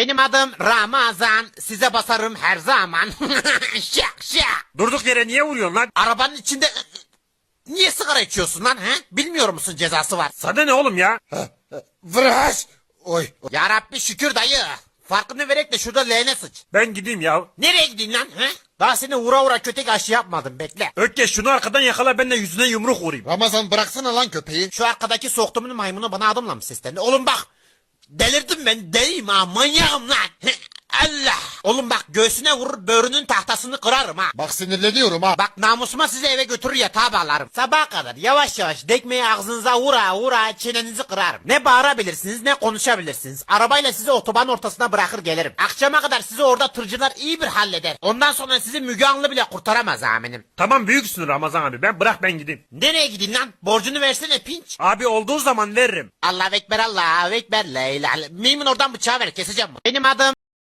Benim adım Ramazan. Size basarım her zaman. şak şak. Durduk yere niye vuruyorsun lan? Arabanın içinde niye sigara içiyorsun lan he? Bilmiyor musun cezası var? Sana ne oğlum ya? Vıraş. Oy. Ya Rabbi şükür dayı. Farkını verek de şurada leğene sıç. Ben gideyim ya. Nereye gidiyorsun lan he? Daha seni vura vura kötek aşı yapmadım bekle. Ökkeş şunu arkadan yakala ben de yüzüne yumruk vurayım. Ramazan bıraksana lan köpeği. Şu arkadaki soktumun maymunu bana adımla mı seslendi? Oğlum bak. Delirdim ben deliyim ha manyağım lan. Oğlum bak göğsüne vurur böğrünün tahtasını kırarım ha. Bak sinirleniyorum ha. Bak namusuma sizi eve götürür yatağa bağlarım. Sabaha kadar yavaş yavaş dekmeyi ağzınıza vura vura çenenizi kırarım. Ne bağırabilirsiniz ne konuşabilirsiniz. Arabayla sizi otoban ortasına bırakır gelirim. Akşama kadar sizi orada tırcılar iyi bir halleder. Ondan sonra sizi Müge Anlı bile kurtaramaz aminim. Tamam büyüksün Ramazan abi ben bırak ben gideyim. Nereye gidin lan? Borcunu versene pinç. Abi olduğu zaman veririm. Allah ekber Allah ekber la ilahe. Mimin oradan bıçağı ver keseceğim. Benim adım